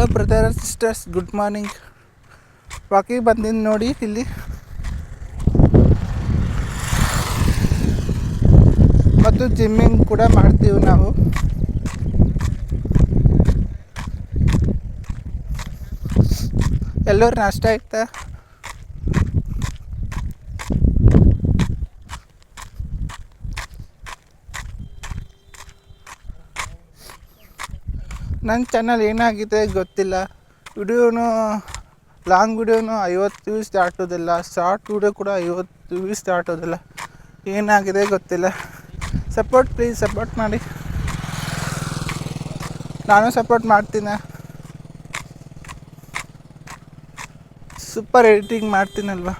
Hello brother sisters good morning walking ಬಂದಿದ್ದು ನೋಡಿ ಇಲ್ಲಿ. ಮತ್ತು ಜಿಮ್ಮಿಂಗ್ ಕೂಡ ಮಾಡ್ತೀವಿ ನಾವು. ಎಲ್ಲರೂ ನಾಷ್ಟ ಆಯ್ತಾ? ನನ್ನ ಚಾನಲ್ ಏನಾಗಿದೆ ಗೊತ್ತಿಲ್ಲ. ವಿಡಿಯೋನು ಲಾಂಗ್ ವಿಡಿಯೋನು ಐವತ್ತು ವ್ಯೂಸ್ ದಾಟೋದಿಲ್ಲ ಶಾರ್ಟ್ ವಿಡಿಯೋ ಕೂಡ ಐವತ್ತು ವ್ಯೂಸ್ ದಾಟೋದಿಲ್ಲ ಏನಾಗಿದೆ ಗೊತ್ತಿಲ್ಲ. ಸಪೋರ್ಟ್ ಪ್ಲೀಸ್ ಸಪೋರ್ಟ್ ಮಾಡಿ. ನಾನು ಸಪೋರ್ಟ್ ಮಾಡ್ತೀನಿ. ಸೂಪರ್ ಎಡಿಟಿಂಗ್ ಮಾಡ್ತೀನಲ್ವಾ?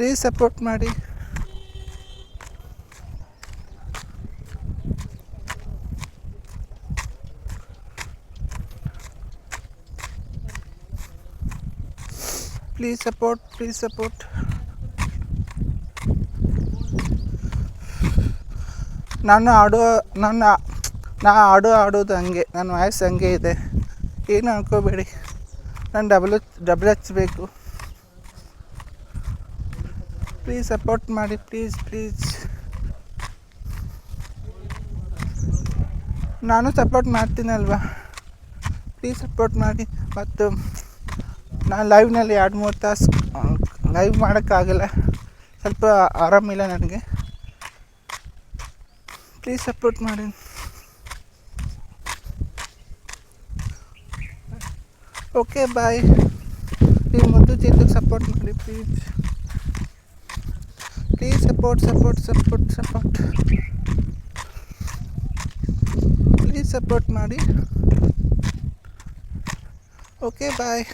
ಪ್ಲೀಸ್ ಸಪೋರ್ಟ್ ಮಾಡಿ. ಪ್ಲೀಸ್ ಸಪೋರ್ಟ್ ಪ್ಲೀಸ್ ಸಪೋರ್ಟ್ ನಾನು ಆಡೋ, ನನ್ನ, ನಾ ಆಡೋ ಆಡೋದು ಹಂಗೆ, ನನ್ನ ವಾಯ್ಸ್ ಹಂಗೆ ಇದೆ. ಏನು ಅನ್ಕೋಬೇಡಿ. ನಾನು ಡಬಲ್ ಡಬಲ್ ಹಚ್ಚಬೇಕು ಪ್ಲೀಸ್ ಸಪೋರ್ಟ್ ಮಾಡಿ ಪ್ಲೀಸ್ ಪ್ಲೀಸ್ ನಾನು ಸಪೋರ್ಟ್ ಮಾಡ್ತೀನಲ್ವಾ ಪ್ಲೀಸ್ ಸಪೋರ್ಟ್ ಮಾಡಿ. ಮತ್ತು ನಾನು ಲೈವ್ನಲ್ಲಿ ಎರಡು, ಮೂರು ತಾಸು ಲೈವ್ ಮಾಡೋಕ್ಕಾಗಲ್ಲ. ಸ್ವಲ್ಪ ಆರಾಮಿಲ್ಲ ನನಗೆ. ಪ್ಲೀಸ್ ಸಪೋರ್ಟ್ ಮಾಡಿ. ಓಕೆ ಬಾಯ್ ಈ ಮುದ್ದು ಚಿತ್ರಕ್ಕೆ ಸಪೋರ್ಟ್ ಮಾಡಿ please support support support support please support ಮಾಡಿ ಓಕೆ ಬಾಯ್